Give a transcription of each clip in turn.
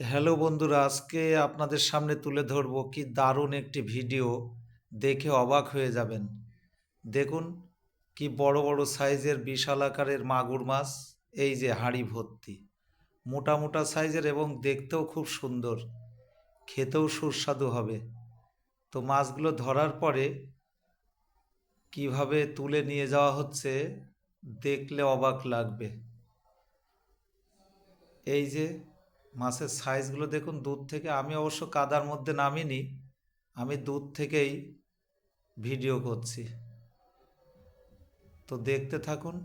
Hello বন্ধুরা, আজকে আপনাদের সামনে তুলে ধরব কি দারুণ একটি ভিডিও। দেখে অবাক হয়ে যাবেন। দেখুন, কি বড় বড় সাইজের বিশাল আকারের মাগুর মাছ, এই যে হাঁড়ি ভর্তি। মোটা মোটা সাইজের এবং দেখতেও খুব সুন্দর। খেতেও সুস্বাদু হবে। তো মাছগুলো ধরার পরে কীভাবে তুলে নিয়ে যাওয়া হচ্ছে, দেখলে অবাক লাগবে। এই যে মাছের সাইজগুলো দেখুন দূর থেকে, আমি অবশ্য কাদার মধ্যে নামিনি, আমি দূর থেকেই ভিডিও করছি। তো দেখতে থাকুন।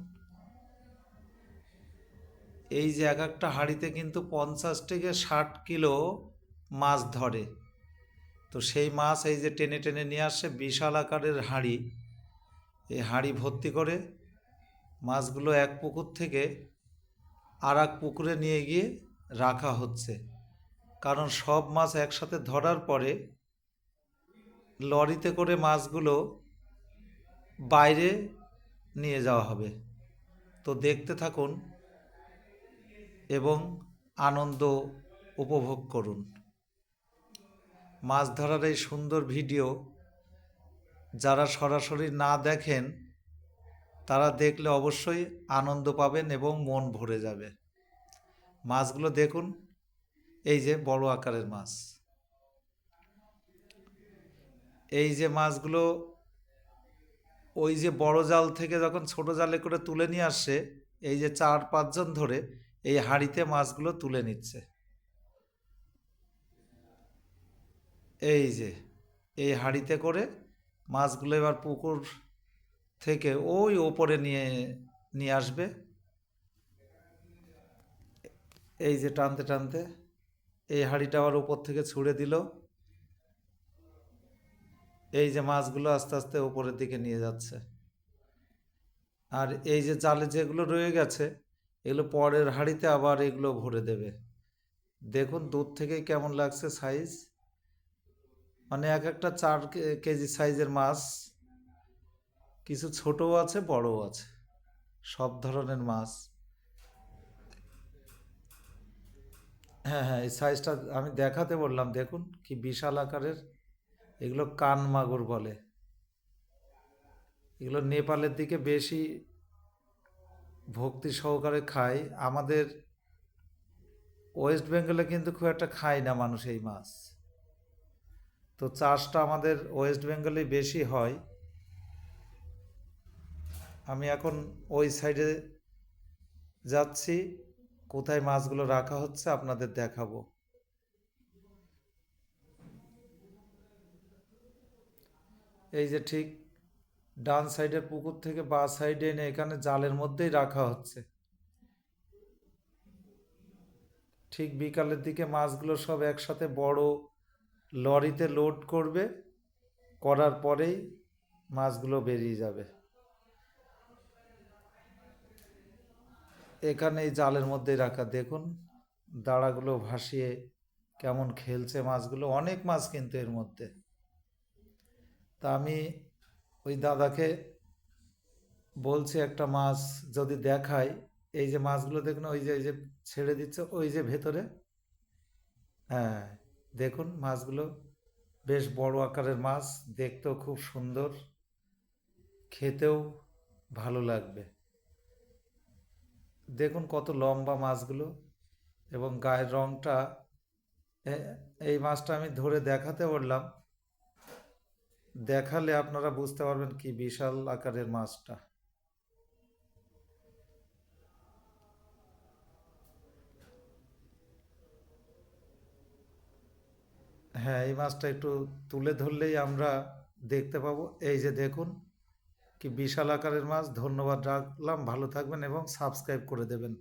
এই যে এক একটা হাঁড়িতে কিন্তু পঞ্চাশ থেকে ষাট কিলো মাছ ধরে। তো সেই মাছ এই যে টেনে টেনে নিয়ে আসছে বিশাল আকারের হাঁড়ি। এই হাঁড়ি ভর্তি করে মাছগুলো এক পুকুর থেকে আর এক পুকুরে নিয়ে গিয়ে রাখা হচ্ছে। কারণ সব মাছ একসাথে ধরার পরে লরিতে করে মাছগুলো বাইরে নিয়ে যাওয়া হবে। তো দেখতে থাকুন এবং আনন্দ উপভোগ করুন। মাছ ধরার এই সুন্দর ভিডিও যারা সরাসরি না দেখেন, তারা দেখলে অবশ্যই আনন্দ পাবেন এবং মন ভরে যাবে। মাছগুলো দেখুন। এই যে বড় আকারের মাছ। এই যে মাছগুলো ওই যে বড় জাল থেকে যখন ছোট জালে করে তুলে নিয়ে আসছে এই যে চার পাঁচজন ধরে এই হাঁড়িতে মাছগুলো তুলে নিচ্ছে। এই যে, এই হাঁড়িতে করে মাছগুলো এবার পুকুর থেকে ওই ওপরে নিয়ে নিয়ে আসবে। এই যে টানতে টানতে এই হাঁড়িটা আবার উপর থেকে ছুঁড়ে দিল। এই যে মাছগুলো আস্তে আস্তে উপরের দিকে নিয়ে যাচ্ছে। আর এই যে জালে যেগুলো রয়ে গেছে, এগুলো পরের হাঁড়িতে আবার এগুলো ভরে দেবে। দেখুন দূর থেকেই কেমন লাগছে সাইজ মানে এক একটা চার কেজি সাইজের মাছ। কিছু ছোটও আছে, বড়ও আছে। সব ধরনের মাছ। হ্যাঁ হ্যাঁ এই সাইজটা আমি দেখাতে বললাম। দেখুন কি বিশাল আকারের। এগুলো কান মাগুর বলে। এগুলো নেপালের দিকে বেশি ভক্তি সহকারে খায়। আমাদের ওয়েস্ট বেঙ্গলে কিন্তু খুব একটা খায় না মানুষ এই মাছ। তো চাষটা আমাদের ওয়েস্ট বেঙ্গলেই বেশি হয়। আমি এখন ওই সাইডে যাচ্ছি। কোথায় মাছগুলো রাখা হচ্ছে আপনাদের দেখাবো। এই যে ঠিক ডান সাইডের পুকুর থেকে বা সাইডে এনে এখানে জালের মধ্যেই রাখা হচ্ছে। ঠিক বিকালের দিকে মাছগুলো সব একসাথে বড় লরিতে লোড করবে, করার পরেই মাছগুলো বেরিয়ে যাবে। এখানে এই জালের মধ্যেই রাখা। দেখুন, দাঁড়াগুলো ভাসিয়ে কেমন খেলছে মাছগুলো। অনেক মাছ কিন্তু এর মধ্যে। তা আমি ওই দাদাকে বলছি একটা মাছ যদি দেখাই। এই যে মাছগুলো দেখুন, ওই যে, এই যে ছেড়ে দিচ্ছে, ওই যে ভেতরে। হ্যাঁ দেখুন মাছগুলো বেশ বড় আকারের মাছ। দেখতেও খুব সুন্দর। খেতেও ভালো লাগবে। দেখুন কত লম্বা মাছগুলো এবং গায়ের রংটা এই মাছটা আমি ধরে দেখাতে বললাম। দেখালে আপনারা বুঝতে পারবেন কি বিশাল আকারের মাছটা। হ্যাঁ এই মাছটা একটু তুলে ধরলেই আমরা দেখতে পাবো। এই যে দেখুন কি বিশাল আকারের মাছ ধন্যবাদ রাখলাম ভালো থাকবেন এবং সাবস্ক্রাইব করে দেবেন।